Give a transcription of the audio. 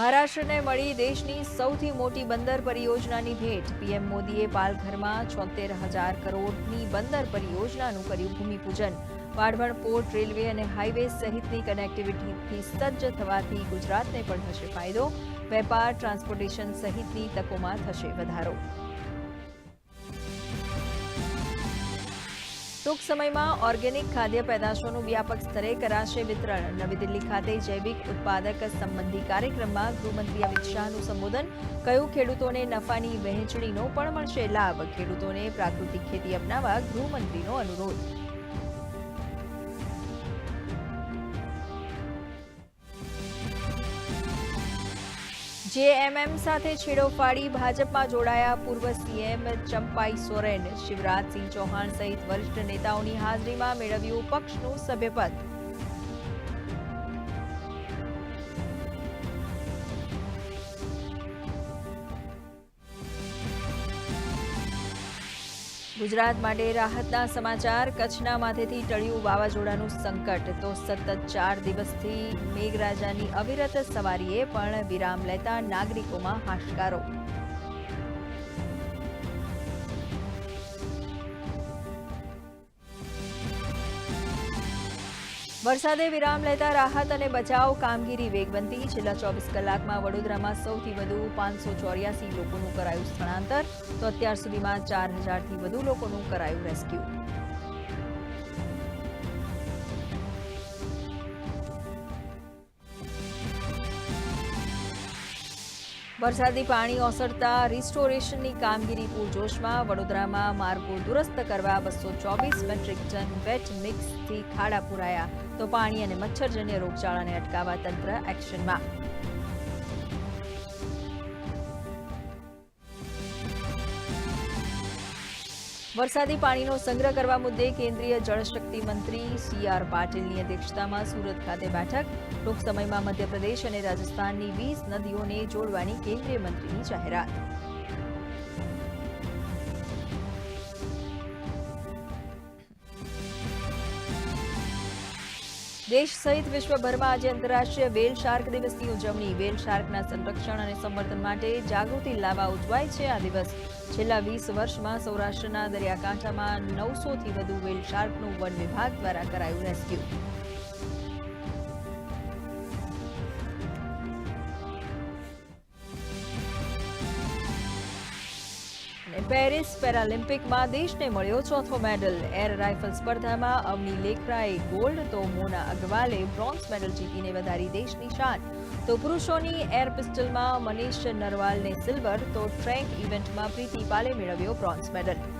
મહારાષ્ટ્રને મળી દેશની સૌથી મોટી બંદર પરિયોજનાની ભેટ. પીએમ મોદીએ પાલઘરમાં છોતેર હજાર કરોડની બંદર પરિયોજનાનું કર્યું ભૂમિપૂજન. વાઢવણ પોર્ટ, રેલવે અને હાઈવે સહિતની કનેક્ટિવિટીથી સજ્જ થવાથી ગુજરાતને પણ થશે ફાયદો. વેપાર, ટ્રાન્સપોર્ટેશન સહિતની તકોમાં થશે વધારો. ટૂંક સમયમાં ઓર્ગેનિક ખાદ્ય પેદાશોનું વ્યાપક સ્તરે કરાશે વિતરણ. નવી દિલ્હી ખાતે જૈવિક ઉત્પાદક સંબંધી કાર્યક્રમમાં ગૃહમંત્રી અમિત શાહનું સંબોધન. કયું ખેડૂતોને નફાની વહેંચણીનો પણ મળશે લાભ. ખેડૂતોને પ્રાકૃતિક ખેતી અપનાવવા ગૃહમંત્રીનો અનુરોધ. જેએમએમ સાથે છેડો ફાડી ભાજપમાં જોડાયા પૂર્વ સીએમ ચંપાઈ સોરેન. શિવરાજસિંહ ચૌહાણ સહિત વરિષ્ઠ નેતાઓની હાજરીમાં મેળવ્યું પક્ષનું સભ્યપદ. ગુજરાત માટે રાહતના સમાચાર. કચ્છના માથેથી ટળ્યું વાવાઝોડાનું સંકટ. તો સતત ચાર દિવસથી મેઘરાજાની અવિરત સવારીએ પણ વિરામ લેતા નાગરિકોમાં હાશકારો. વરસાદે વિરામ લેતા રાહત અને બચાવ કામગીરી વેગવંતી. છેલ્લા ચોવીસ કલાકમાં વડોદરામાં સૌથી વધુ પાંચસો ચોર્યાસી લોકોનું કરાયું સ્થળાંતર. તો અત્યાર સુધીમાં ચાર હજારથી વધુ લોકોનું કરાયું રેસ્ક્યુ. વરસાદી પાણી ઓસરતા રિસ્ટોરેશનની કામગીરી પૂરજોશમાં વડોદરામાં માર્ગો દુરસ્ત કરવા બસો ચોવીસ મેટ્રિક ટન વેટ મિક્સથી ખાડા પુરાયા. તો પાણી અને મચ્છરજન્ય રોગચાળાને અટકાવવા તંત્ર એક્શનમાં. વરસાદી પાણીનો સંગ્રહ કરવા મુદ્દે કેન્દ્રીય જળશક્તિ મંત્રી સી આર પાટીલની અધ્યક્ષતામાં સુરત ખાતે બેઠક. ટૂંક સમયમાં મધ્યપ્રદેશ અને રાજસ્થાનની વીસ નદીઓને જોડવાની કેન્દ્રીય મંત્રીની જાહેરાત. દેશ સહિત વિશ્વભરમાં આજે આંતરરાષ્ટ્રીય વેલ શાર્ક દિવસની ઉજવણી. વેલ શાર્કના સંરક્ષણ અને સંવર્ધન માટે જાગૃતિ લાવવા ઉજવાય છે આ દિવસ. છેલ્લા વીસ વર્ષમાં સૌરાષ્ટ્રના દરિયાકાંઠામાં નવસોથી વધુ વેલ શાર્કનું વન વિભાગ દ્વારા કરાયું રેસ્ક્યુ. પેરિસ પેરાલિમ્પિકમાં દેશને મળ્યો ચોથો મેડલ. એર રાઇફલ સ્પર્ધામાં અવની લેખરાએ ગોલ્ડ, તો મોના અગ્રવાલે બ્રોન્ઝ મેડલ જીતીને વધારી દેશની શાન. તો પુરુષોની એર પિસ્ટલમાં મનીષ નરવાલને સિલ્વર, તો ટ્રેક ઇવેન્ટમાં પ્રીતિ પાલે મેળવ્યો બ્રોન્ઝ મેડલ.